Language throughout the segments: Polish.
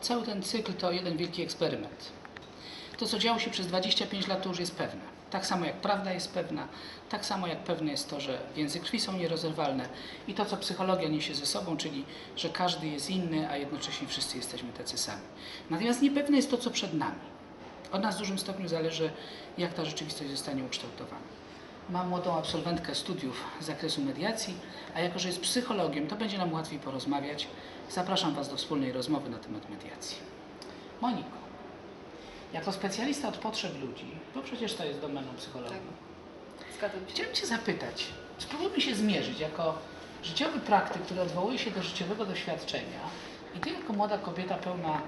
Cały ten cykl to jeden wielki eksperyment. To, co działo się przez 25 lat, to już jest pewne. Tak samo jak prawda jest pewna, tak samo jak pewne jest to, że więzy krwi są nierozerwalne i to, co psychologia niesie ze sobą, czyli że każdy jest inny, a jednocześnie wszyscy jesteśmy tacy sami. Natomiast niepewne jest to, co przed nami. Od nas w dużym stopniu zależy, jak ta rzeczywistość zostanie ukształtowana. Mam młodą absolwentkę studiów z zakresu mediacji, a jako, że jest psychologiem, to będzie nam łatwiej porozmawiać. Zapraszam Was do wspólnej rozmowy na temat mediacji. Moniko, jako specjalista od potrzeb ludzi, bo przecież to jest domeną psychologii, Tak. Zgadzam się. chciałem Cię zapytać, spróbujmy się zmierzyć jako życiowy praktyk, który odwołuje się do życiowego doświadczenia i Ty jako młoda kobieta pełna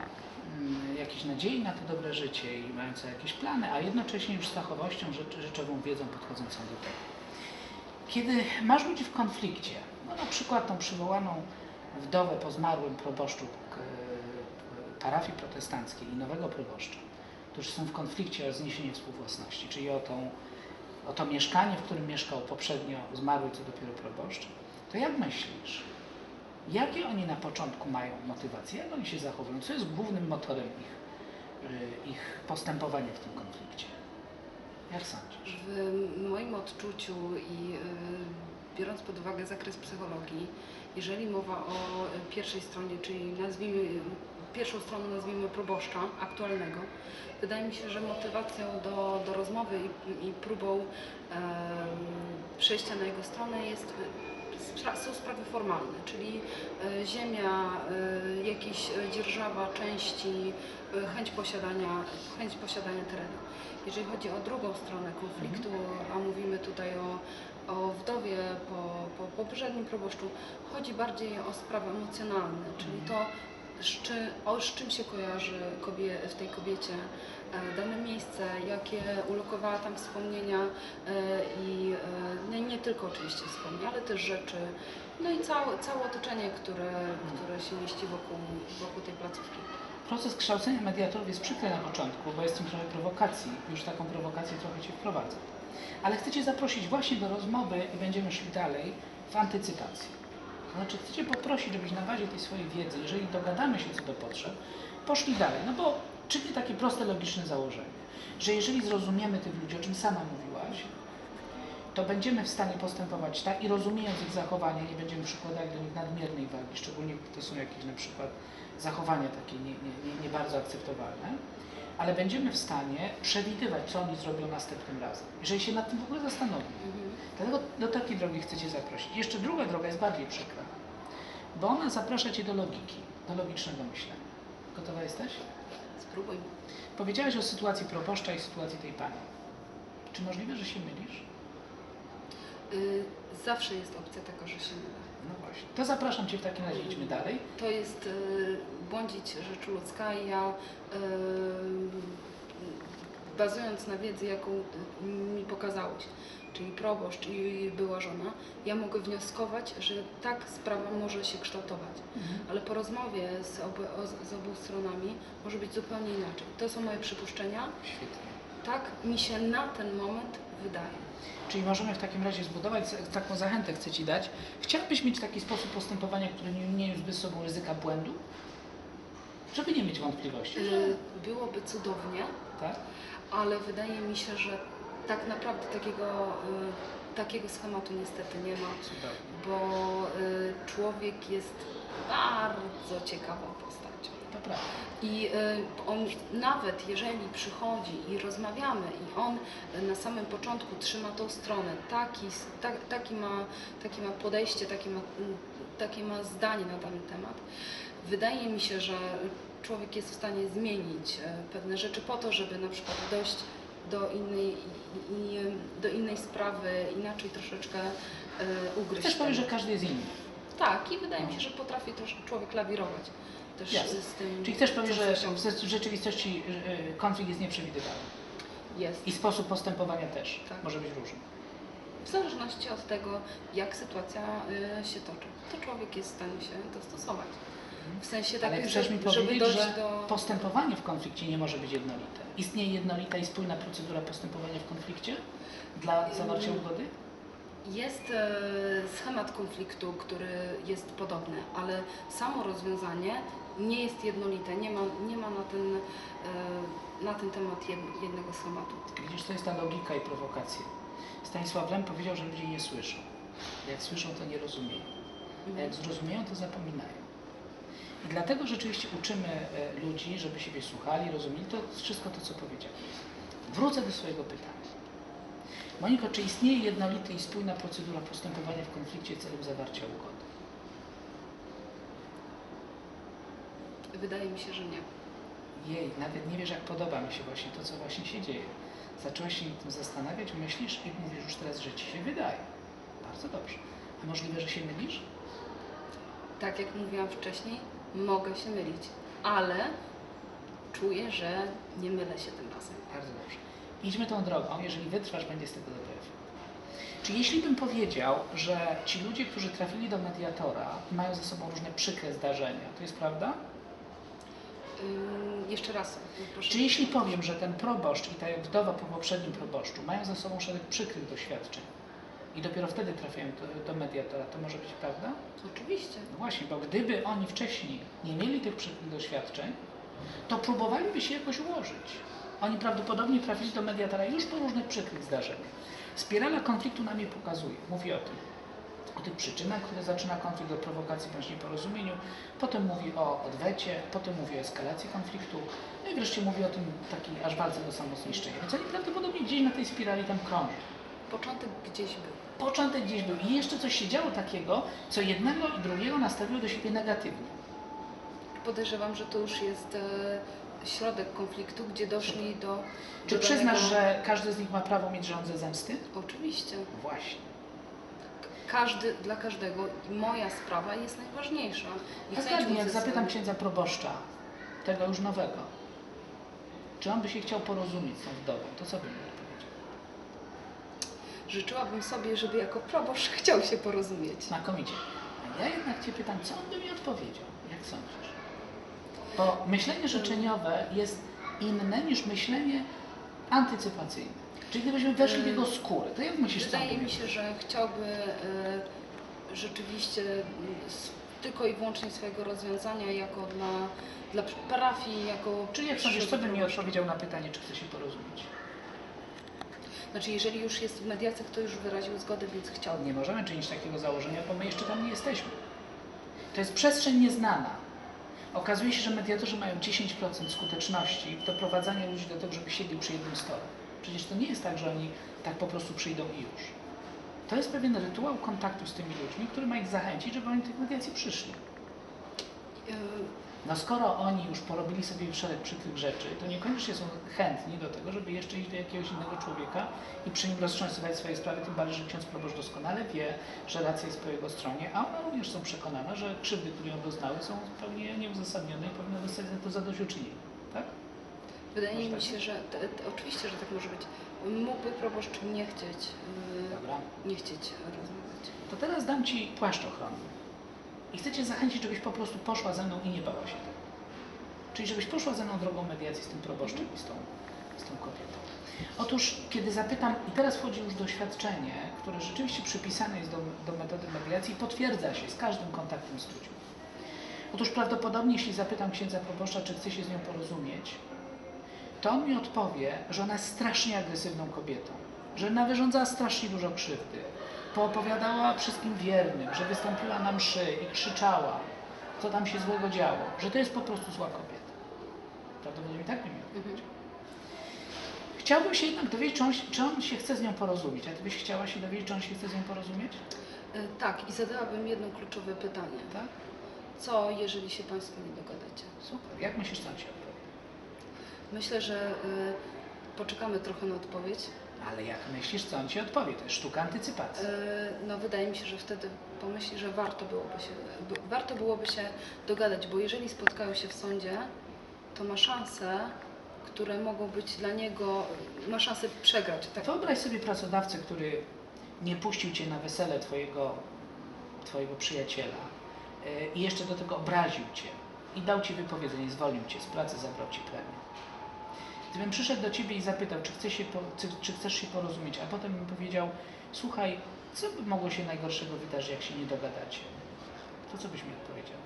mm, jakiejś nadziei na to dobre życie i mająca jakieś plany, a jednocześnie już z fachowością, rzecz, rzeczową wiedzą podchodzącą do tego. Kiedy masz ludzi w konflikcie, no na przykład tą przywołaną wdowę po zmarłym proboszczu k- parafii protestanckiej i nowego proboszcza, którzy są w konflikcie o zniesienie współwłasności, czyli o, tą, o to mieszkanie, w którym mieszkał poprzednio zmarły, co dopiero proboszcz, to jak myślisz, jakie oni na początku mają motywacje, jak oni się zachowują, co jest głównym motorem ich, y, ich postępowania w tym konflikcie? Jak sądzisz? W moim odczuciu i y, biorąc pod uwagę zakres psychologii, jeżeli mowa o pierwszej stronie, czyli nazwijmy, pierwszą stroną nazwijmy proboszcza aktualnego, wydaje mi się, że motywacją do, do rozmowy i, i próbą em, przejścia na jego stronę jest są sprawy formalne, czyli y, ziemia, y, jakieś y, dzierżawa części, chęć posiadania, chęć posiadania terenu. Jeżeli chodzi o drugą stronę konfliktu, a mówimy tutaj o, o wdowie po, po poprzednim proboszczu, chodzi bardziej o sprawy emocjonalne, czyli to, z, czy, o, z czym się kojarzy kobie, w tej kobiecie e, dane miejsce, jakie ulokowała tam wspomnienia e, i e, nie, nie tylko oczywiście wspomnienia, ale też rzeczy, no i całe, całe otoczenie, które, które się mieści wokół, wokół tej placówki. Proces kształcenia mediatorów jest przykry na początku, bo jest tym trochę prowokacji. Już taką prowokację trochę Cię wprowadzę. Ale chcę Cię zaprosić właśnie do rozmowy i będziemy szli dalej w antycypacji. To znaczy chcę Cię poprosić, żebyś na bazie tej swojej wiedzy, jeżeli dogadamy się co do potrzeb, poszli dalej. No bo czyni takie proste, logiczne założenie, że jeżeli zrozumiemy tych ludzi, o czym sama mówiłaś, to będziemy w stanie postępować tak i rozumiejąc ich zachowania, nie będziemy przykładali do nich nadmiernej wagi, szczególnie gdy to są jakieś na przykład zachowania takie nie, nie, nie bardzo akceptowalne, ale będziemy w stanie przewidywać, co oni zrobią następnym razem, jeżeli się nad tym w ogóle zastanowimy. Dlatego do takiej drogi chcę Cię zaprosić. Jeszcze druga droga jest bardziej przykra, bo ona zaprasza Cię do logiki, do logicznego myślenia. Gotowa jesteś? Spróbujmy. Powiedziałaś o sytuacji proboszcza i sytuacji tej pani. Czy możliwe, że się mylisz? Y, zawsze jest opcja tego, że się mylę. No właśnie. To zapraszam Cię w takim razie, idźmy dalej. To jest y, błądzić rzecz ludzka i ja y, bazując na wiedzy, jaką y, mi pokazałeś, czyli proboszcz i była żona, ja mogę wnioskować, że tak sprawa może się kształtować. Ale po rozmowie z, obu, z obu stronami może być zupełnie inaczej. To są moje przypuszczenia. Świetnie. Tak mi się na ten moment wydaje. Czyli możemy w takim razie zbudować, taką zachętę chcę Ci dać. Chciałbyś mieć taki sposób postępowania, który nie, nie z sobą ryzyka błędu? Żeby nie mieć wątpliwości, że... Y, byłoby cudownie, Tak? ale wydaje mi się, że tak naprawdę takiego, y, takiego schematu niestety nie ma, Cudownie. bo y, człowiek jest bardzo ciekawą postacią. To prawda. I y, on nawet jeżeli przychodzi i rozmawiamy i on na samym początku trzyma tą stronę, taki, ta, taki, ma, taki ma podejście, taki ma, takie ma zdanie na dany temat, wydaje mi się, że człowiek jest w stanie zmienić y, pewne rzeczy po to, żeby na przykład dojść do innej, do innej sprawy, inaczej troszeczkę y, ugryźć. Też powiem, że każdy jest inny. Tak, i wydaje mi się, że potrafi też człowiek lawirować też Jasne. z tym. Czyli chcesz powiedzieć, że w rzeczywistości y, konflikt jest nieprzewidywalny. Jest. I sposób postępowania też Tak. może być różny. W zależności od tego, jak sytuacja y, się toczy, to człowiek jest w stanie się dostosować. W sensie Ale takim, chcesz mi powiedzieć, że do... postępowanie w konflikcie nie może być jednolite. Istnieje jednolita i spójna procedura postępowania w konflikcie dla zawarcia Mm. ugody? Jest e, schemat konfliktu, który jest podobny, ale samo rozwiązanie nie jest jednolite, nie ma, nie ma na, ten, e, na ten temat jed- jednego schematu. Widzisz, to jest ta logika i prowokacja. Stanisław Lem powiedział, że ludzie nie słyszą. Jak słyszą, to nie rozumieją. A jak zrozumieją, to zapominają. I dlatego rzeczywiście uczymy e, ludzi, żeby siebie słuchali, rozumieli to wszystko to, co powiedziałem. Wrócę do swojego pytania. Moniko, czy istnieje jednolita i spójna procedura postępowania w konflikcie celem zawarcia ugody? Wydaje mi się, że nie. Jej, nawet nie wiesz, jak podoba mi się właśnie to, co właśnie się dzieje. Zaczęłaś się nad tym zastanawiać, myślisz i mówisz już teraz, że ci się wydaje. Bardzo dobrze. A możliwe, że się mylisz? Tak jak mówiłam wcześniej, mogę się mylić, ale czuję, że nie mylę się tym razem. Bardzo dobrze. Idźmy tą drogą, jeżeli wytrwasz, będzie z tego efekt. Czy jeśli bym powiedział, że ci ludzie, którzy trafili do mediatora, mają ze sobą różne przykre zdarzenia, to jest prawda? Ym, jeszcze raz, proszę. Czy jeśli powiem, że ten proboszcz i ta wdowa po poprzednim proboszczu mają ze sobą szereg przykrych doświadczeń i dopiero wtedy trafiają do, do mediatora, to może być prawda? Oczywiście. No właśnie, bo gdyby oni wcześniej nie mieli tych przykrych doświadczeń, to próbowaliby się jakoś ułożyć. Oni prawdopodobnie trafili do mediatora już po różnych przykrych zdarzeniach. Spirala konfliktu nam je pokazuje, mówi o tym. O tych przyczynach, które zaczyna konflikt, o prowokacji bądź nieporozumieniu, potem mówi o odwecie, potem mówi o eskalacji konfliktu, no i wreszcie mówi o tym takiej aż walce do samozniszczenia. Więc oni prawdopodobnie gdzieś na tej spirali tam krążą. Początek gdzieś był. Początek gdzieś był i jeszcze coś się działo takiego, co jednego i drugiego nastawiło do siebie negatywnie. Podejrzewam, że to już jest e, środek konfliktu, gdzie doszli do. Czy do przyznasz, danego- że każdy z nich ma prawo mieć żądzę zemsty? Oczywiście. Właśnie. Każdy dla każdego i moja sprawa jest najważniejsza. I A zgadnij, jak zapytam księdza proboszcza, tego już nowego, czy on by się chciał porozumieć z tą wdową, to co by mu odpowiedział? Życzyłabym sobie, żeby jako proboszcz chciał się porozumieć. Znakomicie. A ja jednak Cię pytam, co on by mi odpowiedział? Jak sądzisz? Bo myślenie życzeniowe jest inne niż myślenie antycypacyjne. Czyli gdybyśmy weszli w jego skórę, to jak myślisz, co Wydaje mi się, że chciałby e, rzeczywiście tylko i wyłącznie swojego rozwiązania jako dla, dla parafii, jako... Czyli jak sądzisz, co by mi odpowiedział na pytanie, czy chce się porozumieć? Znaczy, jeżeli już jest w mediacji, to już wyraził zgodę, więc chciałby. Nie możemy czynić takiego założenia, bo my jeszcze tam nie jesteśmy. To jest przestrzeń nieznana. Okazuje się, że mediatorzy mają 10% skuteczności w doprowadzaniu ludzi do tego, żeby siedli przy jednym stole. Przecież to nie jest tak, że oni tak po prostu przyjdą i już. To jest pewien rytuał kontaktu z tymi ludźmi, który ma ich zachęcić, żeby oni do tych mediacji przyszli. No skoro oni już porobili sobie szereg przykrych rzeczy, to niekoniecznie są chętni do tego, żeby jeszcze iść do jakiegoś innego człowieka i przy nim roztrząsywać swoje sprawy, tym bardziej, że ksiądz proboszcz doskonale wie, że racja jest po jego stronie, a one również są przekonane, że krzywdy, które ją doznały są zupełnie nieuzasadnione i powinno dostać za to zadośćuczynienie. Tak? Wydaje mi się, że te, te, oczywiście, że tak może być. Mógłby proboszcz nie chcieć, Dobra. nie chcieć rozmawiać. To teraz dam Ci płaszcz ochronny. I chcę Cię zachęcić, żebyś po prostu poszła ze mną i nie bała się tego. Czyli żebyś poszła ze mną drogą mediacji z tym proboszczem i z tą, z tą kobietą. Otóż, kiedy zapytam, i teraz wchodzi już doświadczenie, które rzeczywiście przypisane jest do, do metody mediacji, potwierdza się z każdym kontaktem z ludźmi. Otóż prawdopodobnie, jeśli zapytam księdza proboszcza, czy chce się z nią porozumieć, to on mi odpowie, że ona jest strasznie agresywną kobietą, że nawyrządzała strasznie dużo krzywdy, poopowiadała wszystkim wiernym, że wystąpiła na mszy i krzyczała, co tam się złego działo, że to jest po prostu zła kobieta. Prawdopodobnie tak mi odpowiedział. Chciałbym się jednak dowiedzieć, czy on, czy on się chce z nią porozumieć. A ty byś chciała się dowiedzieć, czy on się chce z nią porozumieć? E, Tak, i zadałabym jedno kluczowe pytanie. Tak? Co, jeżeli się Państwo nie dogadacie? Super. Jak myślisz, co on się odpowie? Myślę, że y, poczekamy trochę na odpowiedź. Ale jak myślisz, co on ci odpowie? To jest sztuka antycypacji. Y, no, wydaje mi się, że wtedy pomyśli, że warto byłoby się, warto byłoby się dogadać, bo jeżeli spotkają się w sądzie, to ma szanse, które mogą być dla niego, ma szansę przegrać. Tak? Wyobraź sobie pracodawcę, który nie puścił cię na wesele twojego, twojego przyjaciela yy, i jeszcze do tego obraził cię i dał ci wypowiedzenie, zwolnił cię z pracy, zabrał ci premię. Gdybym przyszedł do ciebie i zapytał, czy, chce się po, czy, czy chcesz się porozumieć, a potem bym powiedział, słuchaj, Co by mogło się najgorszego wydarzyć, jak się nie dogadacie? To co byś mi odpowiedział?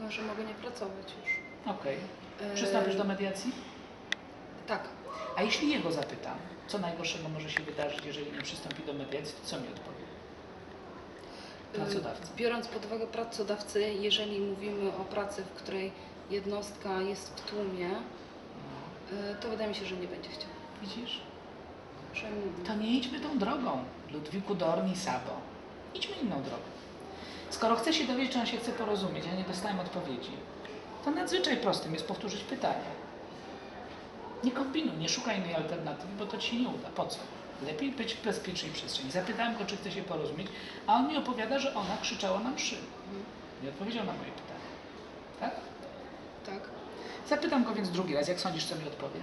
No, że mogę nie pracować już. Okej. E, Przystąpisz do mediacji? Tak. A jeśli jego zapytam, co najgorszego może się wydarzyć, jeżeli nie przystąpi do mediacji, to co mi odpowie? Pracodawca. Y, Biorąc pod uwagę pracodawcę, jeżeli mówimy o pracy, w której jednostka jest w tłumie, No, to wydaje mi się, że nie będzie chciał. widzisz? To nie idźmy tą drogą. Ludwiku Dorni Sabo. Idźmy inną drogą. Skoro chce się dowiedzieć, czy on się chce porozumieć, a nie dostałem odpowiedzi, to nadzwyczaj prostym jest powtórzyć pytanie. Nie kombinuj, nie szukaj innej alternatywy, bo to ci się nie uda. Po co? Lepiej być w bezpiecznej przestrzeni. Zapytałem go, czy chce się porozumieć, a on mi opowiada, że ona krzyczała na mszy. Nie odpowiedział na moje pytanie. Tak? Tak. Zapytam go więc drugi raz, jak sądzisz, co mi odpowie?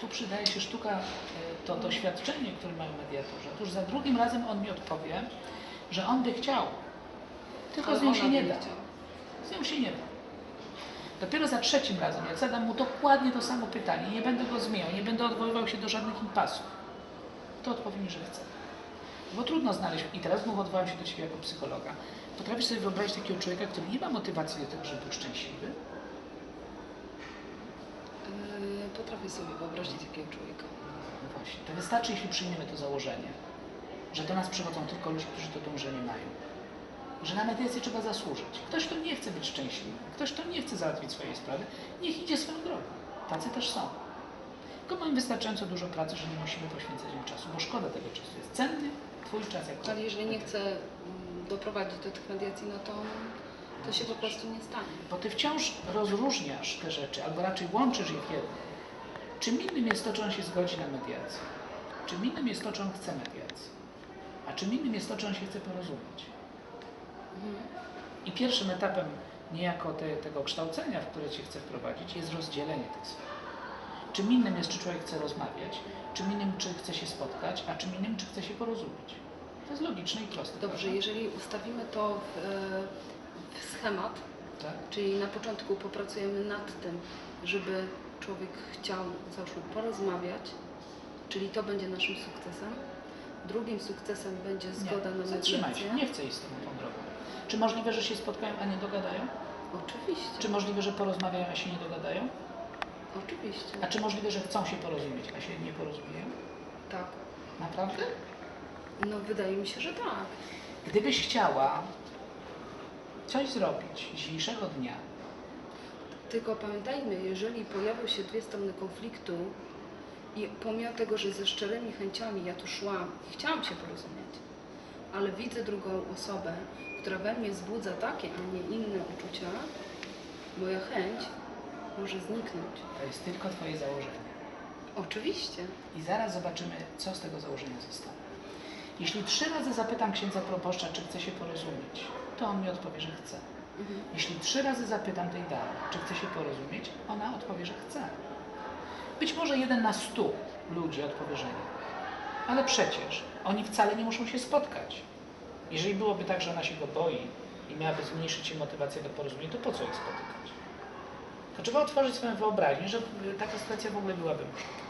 Tu przydaje się sztuka, e, to doświadczenie, które mają mediatorzy. Otóż za drugim razem on mi odpowie, że on by chciał, tylko Ale z nią się nie da. Z nią się nie da. Dopiero za trzecim razem, jak zadam mu dokładnie to samo pytanie, nie będę go zmieniał, nie będę odwoływał się do żadnych impasów, to odpowie mi, że chce. Bo trudno znaleźć, i teraz znów odwołam się do Ciebie jako psychologa. Potrafisz sobie wyobrazić takiego człowieka, który nie ma motywacji do tego, żeby był szczęśliwy? Y, Potrafię sobie wyobrazić takiego człowieka. No właśnie. To wystarczy, jeśli przyjmiemy to założenie, że do nas przychodzą tylko ludzie, którzy to dążenie mają. Że na mediację trzeba zasłużyć. Ktoś, kto nie chce być szczęśliwy, ktoś, kto nie chce załatwić swojej sprawy, niech idzie swoją drogą. Tacy też są. Tylko mamy wystarczająco dużo pracy, że nie musimy poświęcać im czasu, bo szkoda tego czasu. Jest cenny Twój czas jako Ale jeżeli nie chce mm, doprowadzić do tych mediacji, no to to się po prostu nie stanie. Bo ty wciąż rozróżniasz te rzeczy, albo raczej łączysz je w jedno. Czym innym jest to, czy on się zgodzi na mediację. Czym innym jest to, czy on chce mediacji. A czym innym jest to, czy on się chce porozumieć. Mhm. I pierwszym etapem niejako te, tego kształcenia, w które cię chcę wprowadzić, jest rozdzielenie tych sfer. Czym innym jest, czy człowiek chce rozmawiać, czym innym, czy chce się spotkać, a czym innym, czy chce się porozumieć. To jest logiczne i proste. Dobrze, prawda? jeżeli ustawimy to w, w schemat, Tak? czyli na początku popracujemy nad tym, żeby człowiek chciał, załóżmy, porozmawiać, czyli to będzie naszym sukcesem. Drugim sukcesem będzie zgoda nie, na zatrzymaj się, mediację. nie chcę iść z tą drogą. Czy możliwe, że się spotkają, a nie dogadają? Oczywiście, Czy możliwe, że porozmawiają, a się nie dogadają? Oczywiście. A czy możliwe, że chcą się porozumieć, a się nie porozumieją? Tak. Naprawdę? No wydaje mi się, że tak. Gdybyś chciała coś zrobić dzisiejszego dnia, Tylko pamiętajmy, jeżeli pojawią się dwie strony konfliktu i pomimo tego, że ze szczerymi chęciami ja tu szłam i chciałam się porozumieć, ale widzę drugą osobę, która we mnie wzbudza takie, a nie inne uczucia, moja chęć może zniknąć. to jest tylko Twoje założenie. Oczywiście. I zaraz zobaczymy, co z tego założenia zostało. Jeśli trzy razy zapytam księdza proboszcza, czy chce się porozumieć, to on mi odpowie, że chce. Mhm. Jeśli trzy razy zapytam tej damy, czy chce się porozumieć, ona odpowie, że chce. Być może jeden na stu ludzi odpowie, że nie. Ale przecież oni wcale nie muszą się spotkać. Jeżeli byłoby tak, że ona się go boi i miałaby zmniejszyć jej motywację do porozumienia, to po co ich spotykać? To trzeba otworzyć swoją wyobraźnię, że taka sytuacja w ogóle byłaby możliwa.